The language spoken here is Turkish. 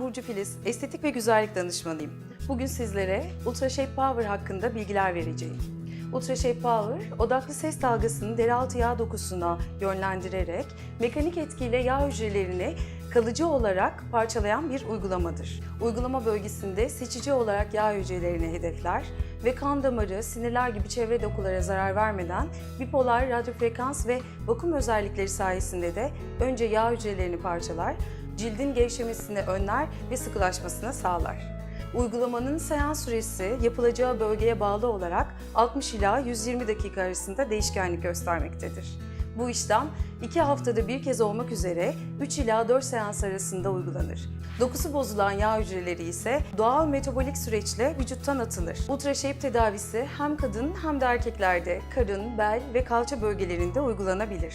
Burcu Filiz, estetik ve güzellik danışmanıyım. Bugün sizlere Ultra Shape Power hakkında bilgiler vereceğim. Ultra Shape Power, odaklı ses dalgasını derialtı yağ dokusuna yönlendirerek mekanik etkiyle yağ hücrelerini kalıcı olarak parçalayan bir uygulamadır. Uygulama bölgesinde seçici olarak yağ hücrelerini hedefler ve kan damarı, sinirler gibi çevre dokulara zarar vermeden bipolar, radyofrekans ve vakum özellikleri sayesinde de önce yağ hücrelerini parçalar, cildin gevşemesini önler ve sıkılaşmasını sağlar. Uygulamanın seans süresi yapılacağı bölgeye bağlı olarak 60 ila 120 dakika arasında değişkenlik göstermektedir. Bu işlem 2 haftada bir kez olmak üzere 3 ila 4 seans arasında uygulanır. Dokusu bozulan yağ hücreleri ise doğal metabolik süreçle vücuttan atılır. Ultra Shape tedavisi hem kadın hem de erkeklerde karın, bel ve kalça bölgelerinde uygulanabilir.